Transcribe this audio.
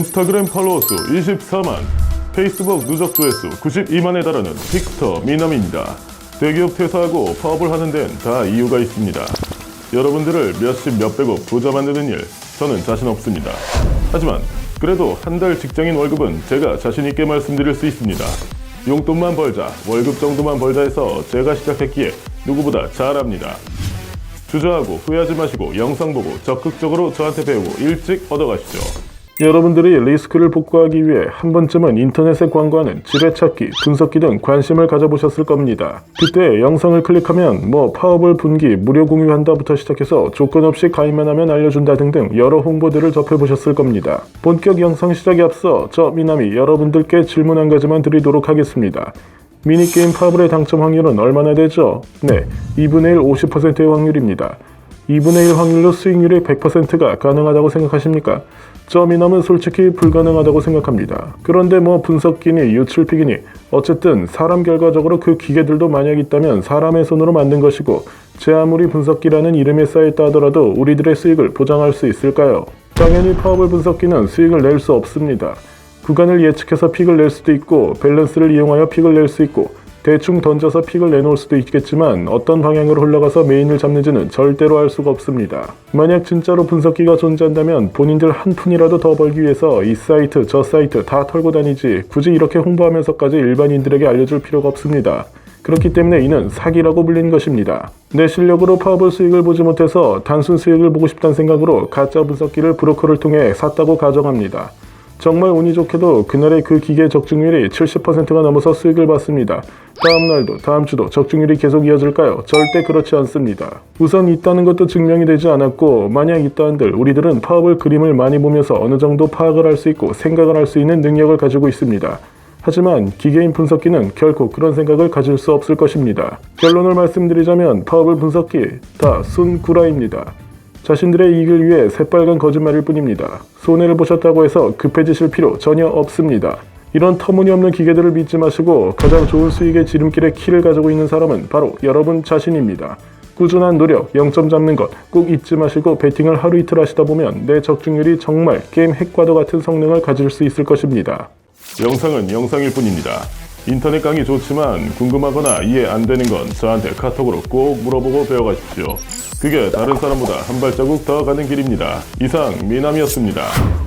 인스타그램 팔로워 수 24만, 페이스북 누적 조회수 92만에 달하는 빅터 미남입니다. 대기업 퇴사하고 파업을 하는 데는 다 이유가 있습니다. 여러분들을 몇십 몇백억 부자 만드는 일, 저는 자신 없습니다. 하지만 그래도 한 달 직장인 월급은 제가 자신 있게 말씀드릴 수 있습니다. 용돈만 벌자, 월급 정도만 벌자 해서 제가 시작했기에 누구보다 잘합니다. 주저하고 후회하지 마시고 영상 보고 적극적으로 저한테 배우고 일찍 얻어가시죠. 여러분들이 리스크를 복구하기 위해 한 번쯤은 인터넷에 광고하는 지뢰찾기, 분석기 등 관심을 가져보셨을 겁니다. 그때 영상을 클릭하면 뭐 파업을 분기, 무료 공유한다부터 시작해서 조건 없이 가입만 하면 알려준다 등등 여러 홍보들을 접해보셨을 겁니다. 본격 영상 시작에 앞서 저 미남이 여러분들께 질문 한 가지만 드리도록 하겠습니다. 미니게임 파블의 당첨 확률은 얼마나 되죠? 네, 2분의 1 50%의 확률입니다. 2분의 1 확률로 수익률이 100%가 가능하다고 생각하십니까? 저 미남은 솔직히 불가능하다고 생각합니다. 그런데 뭐 분석기니 유출픽이니 어쨌든 사람 결과적으로 그 기계들도 만약 있다면 사람의 손으로 만든 것이고 제 아무리 분석기라는 이름에 쌓여있다 하더라도 우리들의 수익을 보장할 수 있을까요? 당연히 파워블 분석기는 수익을 낼 수 없습니다. 구간을 예측해서 픽을 낼 수도 있고 밸런스를 이용하여 픽을 낼 수 있고 대충 던져서 픽을 내놓을 수도 있겠지만 어떤 방향으로 흘러가서 메인을 잡는지는 절대로 알 수가 없습니다. 만약 진짜로 분석기가 존재한다면 본인들 한 푼이라도 더 벌기 위해서 이 사이트 저 사이트 다 털고 다니지 굳이 이렇게 홍보하면서까지 일반인들에게 알려줄 필요가 없습니다. 그렇기 때문에 이는 사기라고 불리는 것입니다. 내 실력으로 파업을 수익을 보지 못해서 단순 수익을 보고 싶다는 생각으로 가짜 분석기를 브로커를 통해 샀다고 가정합니다. 정말 운이 좋게도 그날의 그 기계 적중률이 70%가 넘어서 수익을 봤습니다. 다음 날도 다음 주도 적중률이 계속 이어질까요? 절대 그렇지 않습니다. 우선 있다는 것도 증명이 되지 않았고 만약 있다 한들 우리들은 파업을 그림을 많이 보면서 어느 정도 파악을 할 수 있고 생각을 할 수 있는 능력을 가지고 있습니다. 하지만 기계인 분석기는 결코 그런 생각을 가질 수 없을 것입니다. 결론을 말씀드리자면 파업을 분석기 다 순구라입니다. 자신들의 이익을 위해 새빨간 거짓말일 뿐입니다. 손해를 보셨다고 해서 급해지실 필요 전혀 없습니다. 이런 터무니없는 기계들을 믿지 마시고 가장 좋은 수익의 지름길에 키를 가지고 있는 사람은 바로 여러분 자신입니다. 꾸준한 노력, 0점 잡는 것 꼭 잊지 마시고 베팅을 하루 이틀 하시다 보면 내 적중률이 정말 게임 핵과도 같은 성능을 가질 수 있을 것입니다. 영상은 영상일 뿐입니다. 인터넷 강의 좋지만 궁금하거나 이해 안 되는 건 저한테 카톡으로 꼭 물어보고 배워가십시오. 그게 다른 사람보다 한 발자국 더 가는 길입니다. 이상 미남이었습니다.